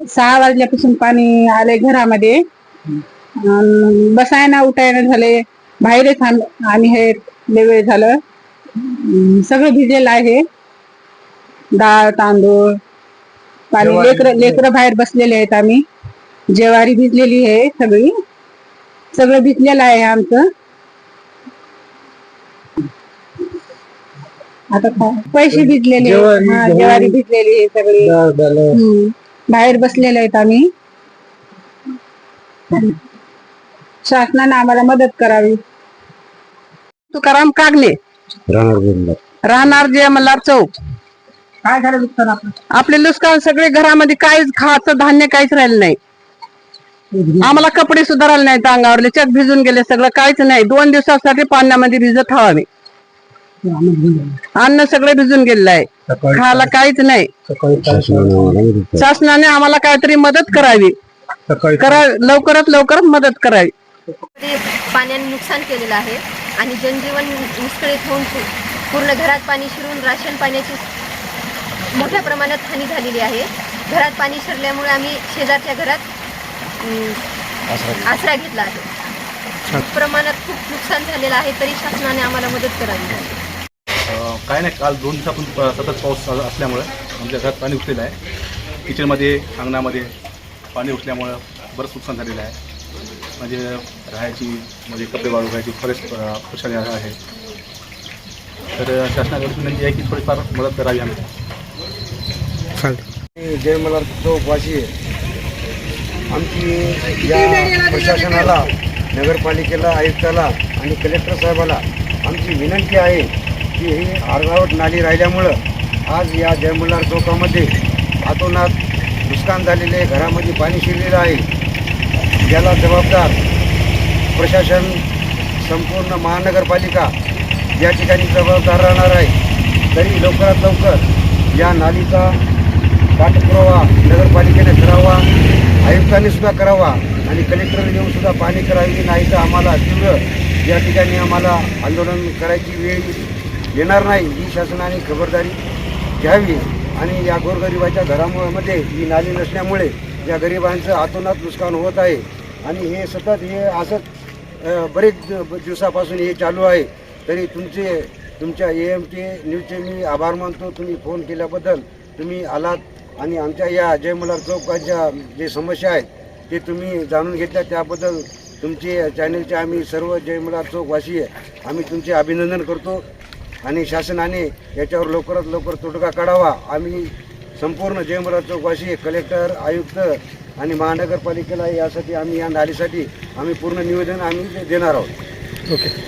सहा वाजल्यापासून पाणी आले घरामध्ये. बसायना उठायना झाले. बाहेर थांब आम्ही हे वेळ झालं. सगळं भिजलेलं आहे. डाळ तांदूळ पाणी लेकर. लेकरं बाहेर बसलेले आहेत आम्ही. जेवारी भिजलेली आहे सगळी. सगळं भिजलेलं आहे आमचं. आता? पैसे भिजलेले. जेवारी, हा, भिजलेली आहे सगळी. बाहेर बसलेले आहेत आम्ही. शासनाने आम्हाला मदत करावी. तुकाराम कागणे राहणार जे मल्हार चौक. काय झालं नुकसान आपलं? आपले नुकसान सगळे घरामध्ये काहीच खायचं धान्य काहीच राहिलं नाही. आम्हाला कपडे सुद्धा राहिले नाहीत अंगावरले. चक भिजून गेले सगळं काहीच नाही. दोन दिवसासाठी पाण्यामध्ये भिजत हवा मी अन्न सगळं भिजून गेलेलं आहे खायला काहीच नाही. शासनाने आम्हाला काहीतरी मदत करावी. करा लवकरात लवकरात मदत करावी. ते पाण्याने नुकसान केलेलं आहे आणि जनजीवन विस्कळीत होऊन पूर्ण घरात पाणी शिरून राशन पाण्याची मोठ्या प्रमाणात हानी झालेली आहे. घरात पाणी शिरल्यामुळे आम्ही शेजारच्या घरात आसरा घेतला. आहे. प्रमाणात खूप नुकसान झालेलं आहे तरी शासनाने आम्हाला मदत करावी. काय नाही काल दोन दिवसापासून प- सतत पाऊस असल्यामुळं आमच्या घरात पाणी उठलेलं आहे. किचनमध्ये अंगणामध्ये पाणी उठल्यामुळं बरंच नुकसान झालेलं आहे. म्हणजे राहायची म्हणजे कपडे वाळू घ्यायची बरेच परेशानी आहे. तर शासनाकडे विनंती आहे की थोडीफार मदत करावी आम्ही. जय मल्हार चौक वाशी आहे. आमची या प्रशासनाला नगरपालिकेला आयुक्ताला आणि कलेक्टर साहेबाला आमची विनंती आहे की ही अर्धावट नाली राहिल्यामुळं आज या जय चौकामध्ये हातोनात नुकसान झालेले घरामध्ये पाणी शिरलेलं आहे. याला जबाबदार प्रशासन संपूर्ण महानगरपालिका या ठिकाणी जबाबदार राहणार आहे. तरी लवकरात लवकर या नालीचा पाठपुरावा नगरपालिकेने करावा आयुक्तांनी सुद्धा करावा आणि कलेक्टरने येऊन सुद्धा पाणी करावी नाही तर आम्हाला तीव्र या ठिकाणी आम्हाला आंदोलन करायची वेळ येणार नाही ही शासनाने खबरदारी घ्यावी आणि या गोरगरिबाच्या घरामध्ये ही नाली नसल्यामुळे या गरिबांचं आतोनात नुकसान होत आहे. आणि हे सतत हे असंच बरेच दिवसापासून हे चालू आहे. तरी तुमचे तुमच्या ए एम टी न्यूजचे मी आभार मानतो. तुम्ही फोन केल्याबद्दल तुम्ही आलात आणि आमच्या या जयमला चौकाच्या जे समस्या आहेत ते तुम्ही जाणून घेतल्या. त्याबद्दल तुमचे चॅनलचे आम्ही सर्व जय चौकवासी आम्ही तुमचे अभिनंदन करतो. आणि शासनाने याच्यावर लवकरात लवकर तोडगा काढावा. आम्ही संपूर्ण जय चौकवासी कलेक्टर आयुक्त आणि महानगरपालिकेला यासाठी आम्ही या नालीसाठी आम्ही पूर्ण निवेदन आम्ही देणार आहोत. ओके